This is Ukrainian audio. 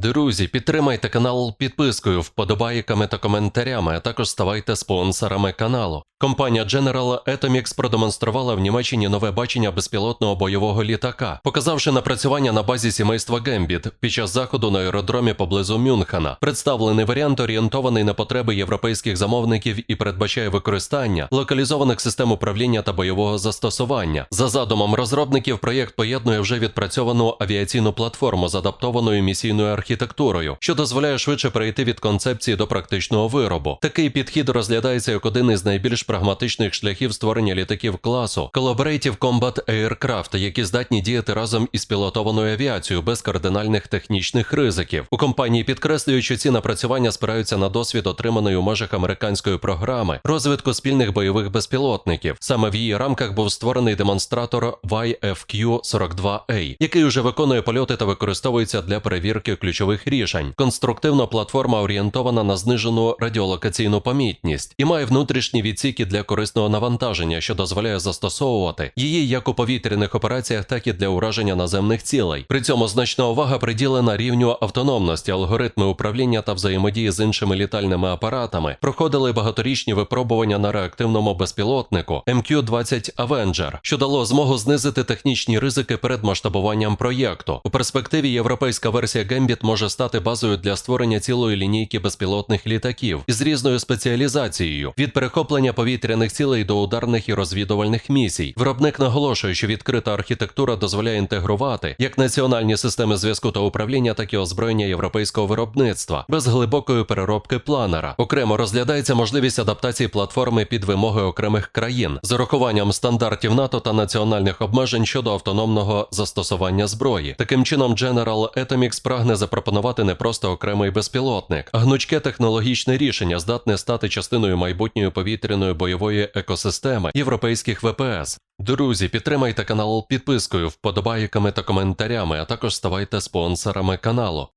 Друзі, підтримайте канал підпискою, вподобайками та коментарями, а також ставайте спонсорами каналу. Компанія General Atomics продемонструвала в Німеччині нове бачення безпілотного бойового літака, показавши напрацювання на базі сімейства Гембіт під час заходу на аеродромі поблизу Мюнхена. Представлений варіант орієнтований на потреби європейських замовників і передбачає використання локалізованих систем управління та бойового застосування. За задумом розробників, проєкт поєднує вже відпрацьовану авіаційну платформу з адаптованою місійною архітектурою, що дозволяє швидше перейти від концепції до практичного виробу. Такий підхід розглядається як один із найбільш прагматичних шляхів створення літаків класу Collaborative Combat Aircraft, які здатні діяти разом із пілотованою авіацією без кардинальних технічних ризиків. У компанії підкреслюють, що ці напрацювання спираються на досвід, отриманий у межах американської програми розвитку спільних бойових безпілотників. Саме в її рамках був створений демонстратор YFQ-42A, який уже виконує польоти та використовується для перевірки ключових рішень. Конструктивна платформа орієнтована на знижену радіолокаційну помітність і має внутрішні відсіки для корисного навантаження, що дозволяє застосовувати її як у повітряних операціях, так і для ураження наземних цілей. При цьому значна увага приділена рівню автономності, алгоритми управління та взаємодії з іншими літальними апаратами. Проходили багаторічні випробування на реактивному безпілотнику MQ-20 Avenger, що дало змогу знизити технічні ризики перед масштабуванням проєкту. У перспективі європейська версія Gambit може стати базою для створення цілої лінійки безпілотних літаків із різною спеціалізацією від перехоплення повітряних цілей до ударних і розвідувальних місій. Виробник наголошує, що відкрита архітектура дозволяє інтегрувати як національні системи зв'язку та управління, так і озброєння європейського виробництва без глибокої переробки планера. Окремо розглядається можливість адаптації платформи під вимоги окремих країн з урахуванням стандартів НАТО та національних обмежень щодо автономного застосування зброї. Таким чином, General Atomics прагне запропонувати не просто окремий безпілотник, а гнучке технологічне рішення здатне стати частиною майбутньої повітряної бойової екосистеми європейських ВПС. Друзі, підтримайте канал підпискою, вподобайками та коментарями, а також ставайте спонсорами каналу.